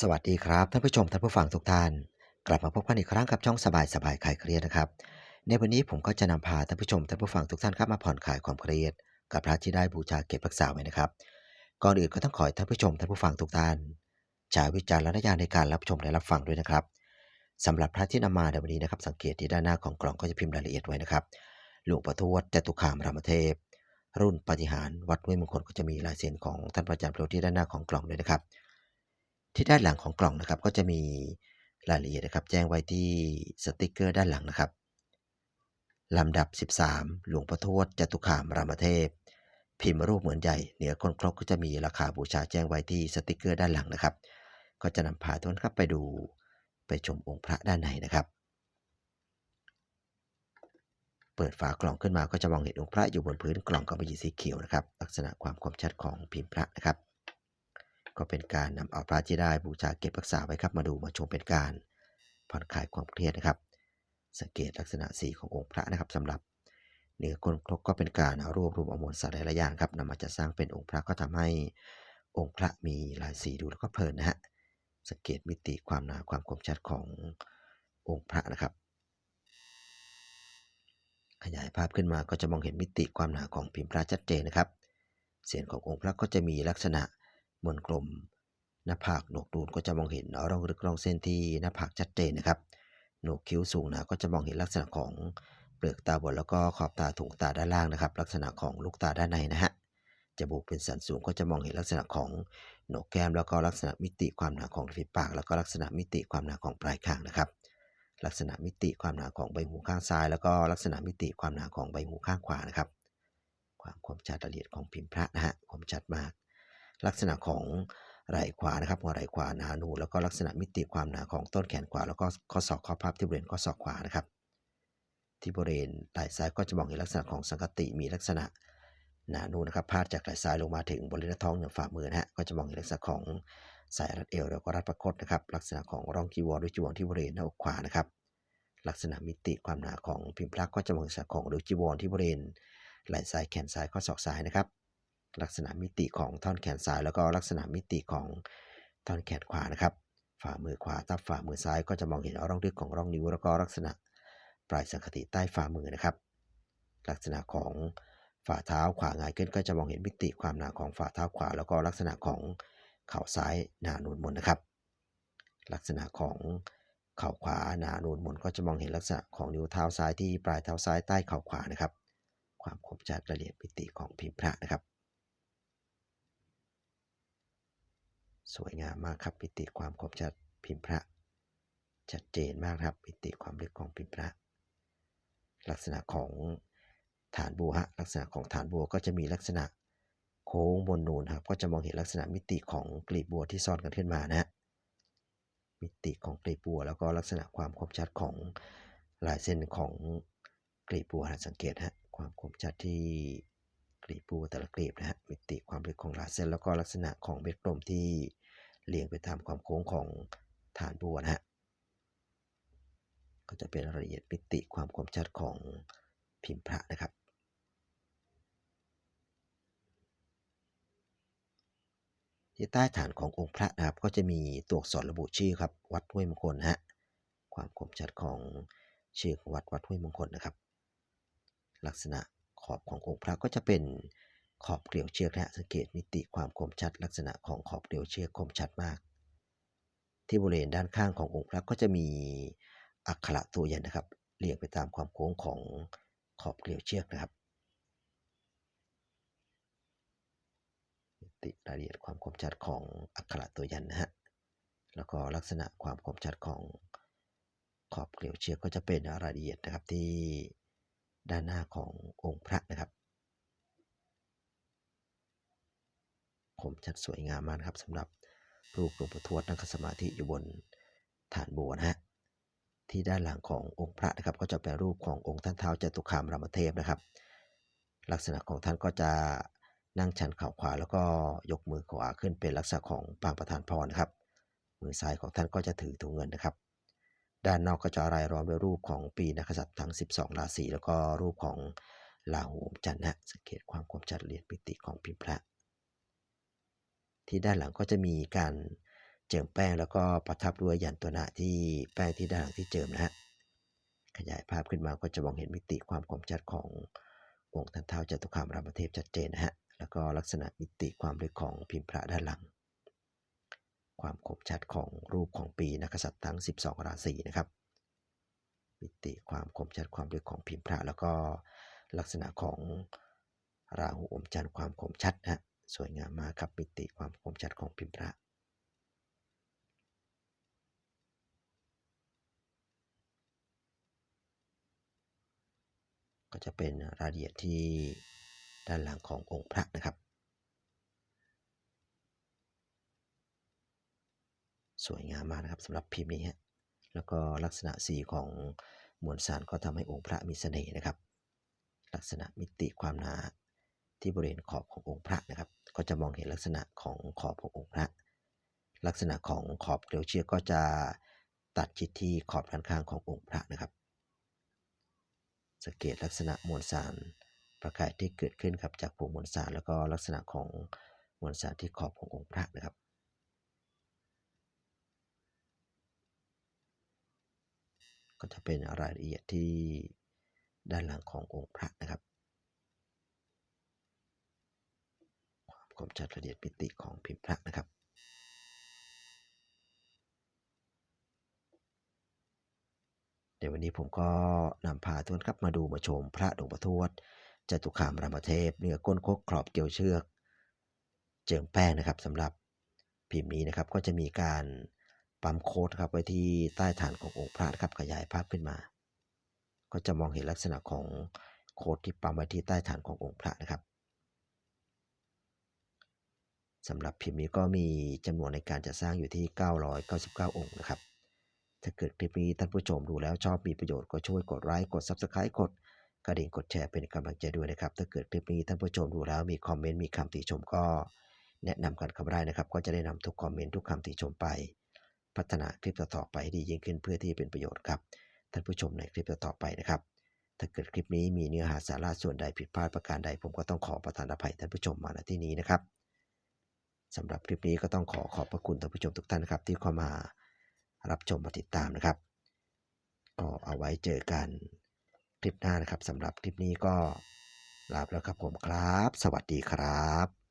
สวัสดีครับท่านผู้ชมท่านผู้ฟังทุกท่าน กลับมาพบกันอีกครั้งกับช่องสบายสบายคลายเครียดนะครับ ในวันนี้ผมก็จะนำพาท่านผู้ชมท่านผู้ฟังทุกท่านครับมาผ่อนคลายความเครียด กับพระที่ได้บูชาเก็บรักษาไว้นะครับ ก่อนอื่นก็ต้องขอให้ท่านผู้ชมท่านผู้ฟังทุกท่านใช้วิจารณญาณในการรับชมและรับฟังด้วยนะครับสำหรับพระที่นำมาในวันนี้นะครับ สังเกตที่ด้านหน้าของกล่องก็จะพิมพ์รายละเอียดไว้นะครับหลวงปู่ทวดจตุคามรามเทพ รุ่นปฏิหารวัดห้วยมงคลก็จะมีลายเซ็นของท่านพระอาจารย์โปรที่ด้านหน้าของกล่องด้วยนะครับ ที่ด้านหลังของกล่องนะครับ ก็จะมีรายละเอียดนะครับ แจ้งไว้ที่สติกเกอร์ด้านหลังนะครับลำดับ 13 หลวงพ่อทวดจตุคามรามเทพ พิมพ์รูปเหมือนใหญ่เหนือคนครกก็จะมีราคาบูชาแจ้งไว้ที่สติกเกอร์ด้านหลังนะครับ ก็จะนำพาทุกท่านครับไปดูไปชมองค์พระด้านในนะครับ เปิดฝากล่องขึ้นมาก็จะมองเห็นองค์พระอยู่บนพื้นกล่องกำมะหยี่สีเขียวนะครับ ลักษณะความคมชัดของพิมพ์พระนะครับ ก็เป็นการนำเอาพระที่ได้บูชาเก็บรักษาไว้ครับมาดูมาชมเป็นการผ่อนคลายความเครียดนะครับ สังเกตลักษณะสีขององค์พระนะครับสำหรับเนื้อคนครกก็เป็นการารวบรวมอมวลสารหลายอย่างครับนำมาจะสร้างเป็นองค์พระก็ทำให้องค์พระมีลายสีดูแล้วก็เพลินนะฮะสังเกตมิติความหนาความคมชัดขององค์พระนะครับ ขยายภาพขึ้นมาก็จะมองเห็นมิติความหนาของพิมพ์พระชัดเจนนะครับ เสียงขององค์พระก็จะมีลักษณะ มนกลม หน้าผากโหนกดูนก็จะมองเห็นร่องลึกร่องเส้นที่หน้าผากชัดเจนนะครับโหนกคิ้วสูงนะก็จะมองเห็นลักษณะของเปลือกตาบนแล้วก็ขอบตาถุงตาด้านล่างนะครับ ลักษณะของลูกตาด้านในนะฮะจมูกเป็นสันสูงก็จะมองเห็นลักษณะของโหนกแก้ม แล้วก็ลักษณะมิติความหนาของริมฝีปาก แล้วก็ลักษณะมิติความหนาของปลายคางนะครับ ลักษณะมิติความหนาของใบหูข้างซ้าย แล้วก็ลักษณะมิติความหนาของใบหูข้างขวานะครับ ความคมชัดละเอียดของพิมพ์พระนะฮะคมชัดมาก ลักษณะของไหล่ขวานะครับหัวไหล่ขวาหนานูแล้วก็ลักษณะมิติความหนาของต้นแขนขวา แล้วก็ข้อศอกข้อพับที่บริเวณข้อศอกขวานะครับที่บริเวณไหล่ซ้ายก็จะมองเห็นลักษณะของสังกติมีลักษณะหนานูนนะครับพาดจากไหล่ซ้ายลงมาถึงบริเวณท้องอย่างฝ่ามือนะฮะก็จะมองเห็นลักษณะของสายรัดเอวแล้วก็รัดประคตนะครับลักษณะของร่องจีวรด้วยจีวรที่บริเวณหน้าอกขวานะครับลักษณะมิติความหนาของพิมพ์พระก็จะมองเห็นลักษณะของริ้วจีวรที่บริเวณไหล่ซ้ายแขนซ้ายข้อศอกซ้ายนะครับ ลักษณะมิติของท่อนแขนซ้าย แล้วก็ลักษณะมิติของท่อนแขนขวานะครับ ฝ่ามือขวาทับฝ่ามือซ้าย ก็จะมองเห็นร่องลึกของร่องนิ้ว แล้วก็ลักษณะปลายสังคติใต้ฝ่ามือนะครับ ลักษณะของฝ่าเท้าขวาหงายขึ้นก็จะมองเห็นมิติความหนาของฝ่าเท้าขวา แล้วก็ลักษณะของเข่าซ้ายหนานูนมนนะครับ ลักษณะของเข่าขวาหนานูนมนก็จะมองเห็นลักษณะของนิ้วเท้าซ้ายที่ปลายเท้าซ้ายใต้เข่าขวานะครับ ความคมชัดละเอียดมิติของพิมพ์พระนะครับ สวยงามมากครับมิติความคมชัดพิมพ์พระ ชัดเจนมากครับมิติความลึกของพิมพ์พระ ลักษณะของฐานบัวฮะลักษณะของฐานบัวก็จะมีลักษณะโค้งบนนูนครับก็จะมองเห็นลักษณะมิติของกลีบบัวที่ซ่อนกันขึ้นมานะฮะมิติของกลีบบัว แล้วก็ลักษณะความคมชัดของลายเส้นของกลีบบัวสังเกตฮะความคมชัดที่ กลีบบัวแต่ละกลีบนะฮะมิติความลึกของลายเส้นแล้วก็ลักษณะของเม็ดกลมที่เรียงไปตามความโค้งของฐานบัวนะฮะก็จะเป็นรายละเอียดมิติความคมชัดของพิมพ์พระนะครับที่ใต้ฐานขององค์พระนะครับก็จะมีตัวอักษรระบุชื่อครับวัดห้วยมงคลนะฮะความคมชัดของชื่อของวัดวัดห้วยมงคลนะครับ ลักษณะ ขอบขององค์พระก็จะเป็นขอบเกลียวเชือกนะฮะสังเกตมิติความคมชัดลักษณะของขอบเกลียวเชือกคมชัดมาก ที่บริเวณด้านข้างขององค์พระก็จะมีอักขระตัวยันนะครับเรียงไปตามความโค้งของขอบเกลียวเชือกนะครับมิติรายละเอียดความคมชัดของอักขระตัวยันนะฮะแล้วก็ลักษณะความคมชัดของขอบเกลียวเชือกก็จะเป็นรายละเอียดนะครับที่ ด้านหน้าขององค์พระนะครับคมชัดสวยงามมากครับสำหรับรูปหลวงปู่ทวดนั่งสมาธิอยู่บนฐานบัวนะฮะที่ด้านหลังขององค์พระนะครับก็จะเป็นรูปขององค์ท่านเท้าจตุคามรามเทพนะครับ ลักษณะของท่านก็จะนั่งชันเข่าขวา แล้วก็ยกมือขวาขึ้นเป็นลักษณะของปางประธานพรนะครับมือซ้ายของท่านก็จะถือถุงเงินนะครับ ด้านนอกก็จะรายล้อมด้วยรูปของปีนักษัตริย์ทั้ง 12 ราศีแล้วก็รูปของลาหูอมจันทร์นะสังเกตความคมชัดเอียดมิติของพิมพ์พระ ที่ด้านหลังก็จะมีการเจิมแป้งแล้วก็ประทับด้วยยันตัวหนะที่แป้งที่ด้านหลังที่เจิมนะฮะขยายภาพขึ้นมาก็จะมองเห็นมิติความคมชัดขององค์ท่านเท้าจตุคามรามเทพชัดเจนนะฮะแล้วก็ลักษณะมิติความลึกของพิมพ์พระด้านหลัง ความคมชัดของรูปของปีนักษัตริย์ทั้ง 12 ราศีนะครับ มิติความคมชัดความลึกของพิมพ์พระ แล้วก็ลักษณะของราหูอมจันทร์ความคมชัดนะฮะสวยงามมากครับมิติความคมชัดของพิมพ์พระก็จะเป็นรายละเอียดที่ด้านหลังขององค์พระนะครับ สวยงามมากนะครับสำหรับพิมพ์นี้ฮะแล้วก็ลักษณะสีของมวลสารก็ทำให้องค์พระมีเสน่ห์นะครับ ลักษณะมิติความหนาที่บริเวณขอบขององค์พระนะครับ ก็จะมองเห็นลักษณะของขอบขององค์พระ ลักษณะของขอบเกลียวเชือกก็จะตัดชิดที่ขอบด้านข้างขององค์พระนะครับ สังเกตลักษณะมวลสารประกายที่เกิดขึ้นครับจากผงมวลสารแล้วก็ลักษณะของมวลสารที่ขอบขององค์พระนะครับ ก็จะเป็นรายละเอียดที่ด้านหลังขององค์พระนะครับ ความคมชัดละเอียดมิติของพิมพ์พระนะครับเดี๋ยววันนี้ผมก็นำพาทุกท่านครับมาดูมาชมพระหลวงพ่อทวดจตุคามรามเทพเนื้อก้นคกครอบเกี่ยวเชือก เจิมแป้งนะครับสำหรับพิมพ์นี้นะครับก็จะมีการ ปั๊มโค้ดครับไว้ที่ใต้ฐานขององค์พระครับขยายภาพขึ้นมา ก็จะมองเห็นลักษณะของโค้ดที่ปั๊มไว้ที่ใต้ฐานขององค์พระนะครับสำหรับพิมพ์นี้ก็มีจำนวนในการจะสร้างอยู่ที่ 999 องค์นะครับ ถ้าเกิดคลิปนี้ท่านผู้ชมดูแล้วชอบมีประโยชน์ก็ช่วยกดไลค์กด Subscribe กดกระดิ่งกดแชร์เป็นกำลังใจด้วยนะครับ ถ้าเกิดคลิปนี้ท่านผู้ชมดูแล้วมีคอมเมนต์มีคำติชมก็แนะนำกันเข้ามาได้นะครับ ก็จะได้นำทุกคอมเมนต์ทุกคำติชมไป พัฒนาคลิปต่อๆไปให้ดียิ่งขึ้นเพื่อที่เป็นประโยชน์ครับ ท่านผู้ชมในคลิปต่อๆไปนะครับ ถ้าเกิดคลิปนี้มีเนื้อหาสาระส่วนใดผิดพลาดประการใด ผมก็ต้องขอประทานอภัยท่านผู้ชมมาณที่นี้นะครับสำหรับคลิปนี้ก็ต้องขอขอบพระคุณท่านผู้ชมทุกท่านนะครับ ที่เข้ามารับชมมาติดตามนะครับ ก็เอาไว้เจอกันคลิปหน้านะครับสำหรับคลิปนี้ก็ลาไปแล้วครับผมครับ สวัสดีครับ